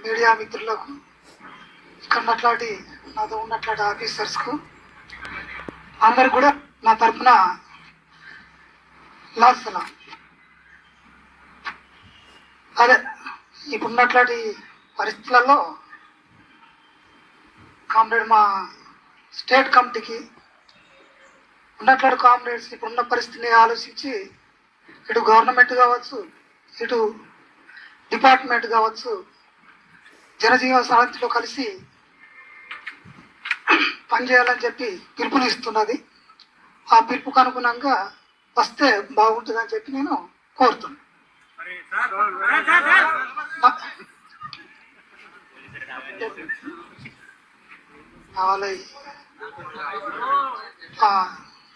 Media మిత్రులకు ఇక్కడ ఉన్నట్లాంటి నాతో ఉన్నట్లాంటి ఆఫీసర్స్కు అందరికి కూడా నా తరఫున లాసలా అదే ఇప్పుడున్నట్లాంటి పరిస్థితులలో కామ్రేడ్ మా స్టేట్ కమిటీకి ఉన్నట్లాంటి కామ్రేడ్స్ ఇప్పుడున్న పరిస్థితిని ఆలోచించి ఇటు గవర్నమెంట్ కావచ్చు ఇటు డిపార్ట్మెంట్ కావచ్చు జనజీవన సారథిలో కలిసి పనిచేయాలని చెప్పి పిలుపునిస్తున్నది ఆ పిలుపుకు అనుగుణంగా వస్తే బాగుంటుందని చెప్పి నేను కోరుతున్నాను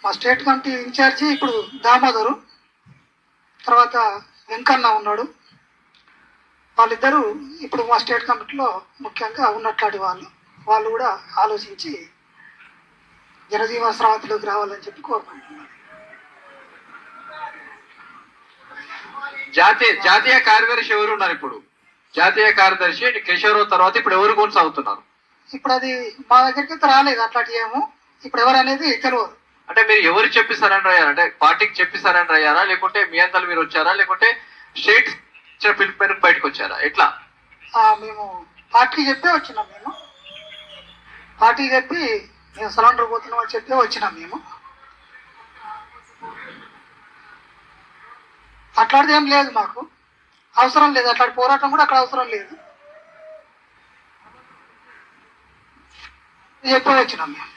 మా స్టేట్ కమిటీ ఇన్ఛార్జి ఇప్పుడు దామోదరు తర్వాత వెంకన్న ఉన్నాడు. వాళ్ళిద్దరూ ఇప్పుడు మా స్టేట్ కమిటీలో ముఖ్యంగా ఉన్నట్లాంటి వాళ్ళు. వాళ్ళు కూడా ఆలోచించి జనజీవన స్రవంతిలోకి రావాలని చెప్పి కోరుకుంటున్నారు. జాతీయ జాతీయ కార్యదర్శి ఎవరు ఉన్నారు ఇప్పుడు? జాతీయ కార్యదర్శి కేశవరావు తర్వాత ఇప్పుడు ఎవరు కొనసాగుతున్నారు? ఇప్పుడు అది మా దగ్గరికి రాలేదు అట్లాంటి ఏమో. ఇప్పుడు ఎవరు అనేది తెలియదు అంటే మీరు ఎవరు చెప్పి సరెండర్ అయ్యారా? అంటే పార్టీకి చెప్పి సరెండర్ అయ్యారా? లేకుంటే మీ అంతలు మీరు వచ్చారా? లేకుంటే స్టేట్ ఇచ్చిన పిలుపు బయటకు వచ్చారా? ఎట్లా? మేము పార్టీ చెప్పే వచ్చినాం మేము. పార్టీ చెప్పి మేము సరెండర్ పోతున్నాం అని చెప్పి వచ్చినాం మేము. అట్లాంటిది ఏం లేదు మాకు. అవసరం లేదు. అట్లాంటి పోరాటం కూడా అక్కడ అవసరం లేదు. చెప్పే వచ్చినాం మేము.